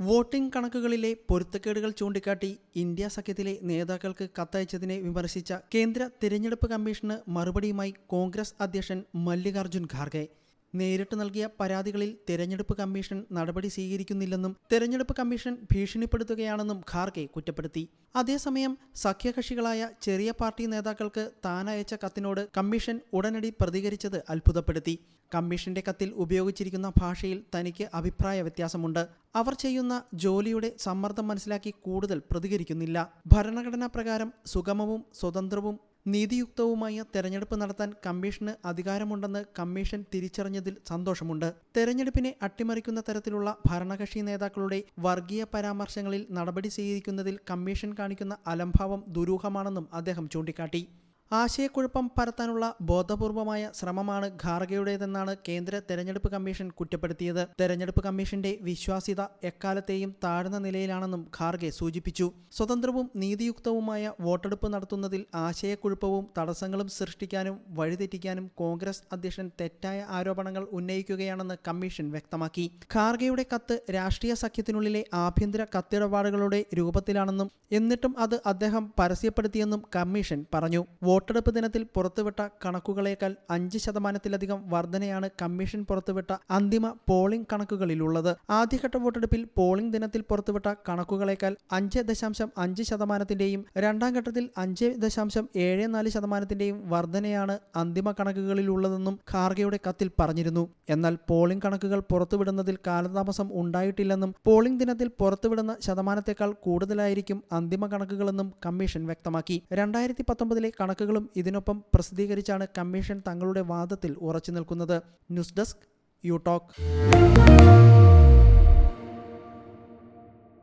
Voting കണക്കുകളിലെ പൊരുത്തക്കേടുകൾ ചൂണ്ടിക്കാട്ടി India സഖ്യത്തിലെ നേതാക്കൾക്ക് കത്തയച്ചതിനെ വിമർശിച്ച കേന്ദ്ര തിരഞ്ഞെടുപ്പ് കമ്മീഷന് മറുപടിയുമായി കോൺഗ്രസ് അധ്യക്ഷൻ മല്ലികാർജുൻ ഖാർഗെ. നേരിട്ട് നൽകിയ പരാതികളിൽ തെരഞ്ഞെടുപ്പ് കമ്മീഷൻ നടപടി സ്വീകരിക്കുന്നില്ലെന്നും തെരഞ്ഞെടുപ്പ് കമ്മീഷൻ ഭീഷണിപ്പെടുത്തുകയാണെന്നും ഖാർഗെ കുറ്റപ്പെടുത്തി. അതേസമയം സഖ്യകക്ഷികളായ ചെറിയ പാർട്ടി നേതാക്കൾക്ക് താനയച്ച കത്തിനോട് കമ്മീഷൻ ഉടനടി പ്രതികരിച്ചത് അത്ഭുതപ്പെടുത്തി. കമ്മീഷന്റെ കത്തിൽ ഉപയോഗിച്ചിരിക്കുന്ന ഭാഷയിൽ തനിക്ക് അഭിപ്രായ വ്യത്യാസമുണ്ട്. അവർ ചെയ്യുന്ന ജോലിയുടെ സമ്മർദ്ദം മനസ്സിലാക്കി കൂടുതൽ പ്രതികരിക്കുന്നില്ല. ഭരണഘടനാ പ്രകാരം സുഗമവും സ്വതന്ത്രവും നീതിയുക്തവുമായ തെരഞ്ഞെടുപ്പ് നടത്താൻ കമ്മീഷന് അധികാരമുണ്ടെന്ന് കമ്മീഷൻ തിരിച്ചറിഞ്ഞതിൽ സന്തോഷമുണ്ട്. തെരഞ്ഞെടുപ്പിനെ അട്ടിമറിക്കുന്ന തരത്തിലുള്ള ഭരണകക്ഷി നേതാക്കളുടെ വർഗീയ പരാമർശങ്ങളിൽ നടപടി സ്വീകരിക്കുന്നതിൽ കമ്മീഷൻ കാണിക്കുന്ന അലംഭാവം ദുരൂഹമാണെന്നും അദ്ദേഹം ചൂണ്ടിക്കാട്ടി. ആശയക്കുഴപ്പം പരത്താനുള്ള ബോധപൂർവമായ ശ്രമമാണ് ഖാർഗയുടേതെന്നാണ് കേന്ദ്ര തെരഞ്ഞെടുപ്പ് കമ്മീഷൻ കുറ്റപ്പെടുത്തിയത്. തെരഞ്ഞെടുപ്പ് കമ്മീഷന്റെ വിശ്വാസ്യത എക്കാലത്തെയും താഴ്ന്ന നിലയിലാണെന്നും ഖാർഗെ സൂചിപ്പിച്ചു. സ്വതന്ത്രവും നീതിയുക്തവുമായ വോട്ടെടുപ്പ് നടത്തുന്നതിൽ ആശയക്കുഴപ്പവും തടസ്സങ്ങളും സൃഷ്ടിക്കാനും വഴിതെറ്റിക്കാനും കോൺഗ്രസ് അധ്യക്ഷൻ തെറ്റായ ആരോപണങ്ങൾ ഉന്നയിക്കുകയാണെന്ന് കമ്മീഷൻ വ്യക്തമാക്കി. ഖാർഗയുടെ കത്ത് രാഷ്ട്രീയ സഖ്യത്തിനുള്ളിലെ ആഭ്യന്തര കത്തിടപാടുകളുടെ രൂപത്തിലാണെന്നും എന്നിട്ടും അത് അദ്ദേഹം പരസ്യപ്പെടുത്തിയെന്നും കമ്മീഷൻ പറഞ്ഞു. വോട്ടെടുപ്പ് ദിനത്തിൽ പുറത്തുവിട്ട കണക്കുകളേക്കാൾ അഞ്ച് ശതമാനത്തിലധികം വർധനയാണ് കമ്മീഷൻ പുറത്തുവിട്ട അന്തിമ പോളിംഗ് കണക്കുകളിലുള്ളത്. ആദ്യഘട്ട വോട്ടെടുപ്പിൽ പോളിംഗ് ദിനത്തിൽ പുറത്തുവിട്ട കണക്കുകളേക്കാൾ അഞ്ച് ദശാംശം അഞ്ച് ശതമാനത്തിന്റെയും രണ്ടാം ഘട്ടത്തിൽ അഞ്ച് ദശാംശം ഏഴ് നാല് ശതമാനത്തിന്റെയും വർധനയാണ് അന്തിമ കണക്കുകളിലുള്ളതെന്നും ഖാർഗെയുടെ കത്തിൽ പറഞ്ഞിരുന്നു. എന്നാൽ പോളിംഗ് കണക്കുകൾ പുറത്തുവിടുന്നതിൽ കാലതാമസം ഉണ്ടായിട്ടില്ലെന്നും പോളിംഗ് ദിനത്തിൽ പുറത്തുവിടുന്ന ശതമാനത്തേക്കാൾ കൂടുതലായിരിക്കും അന്തിമ കണക്കുകളെന്നും കമ്മീഷൻ വ്യക്തമാക്കി. രണ്ടായിരത്തി പത്തൊമ്പതിലെ കണക്കുകളും ഇതിനൊപ്പം പ്രസിദ്ധീകരിച്ചാണ് കമ്മീഷൻ തങ്ങളുടെ വാദത്തിൽ ഉറച്ചു നിൽക്കുന്നത്. News desk you talk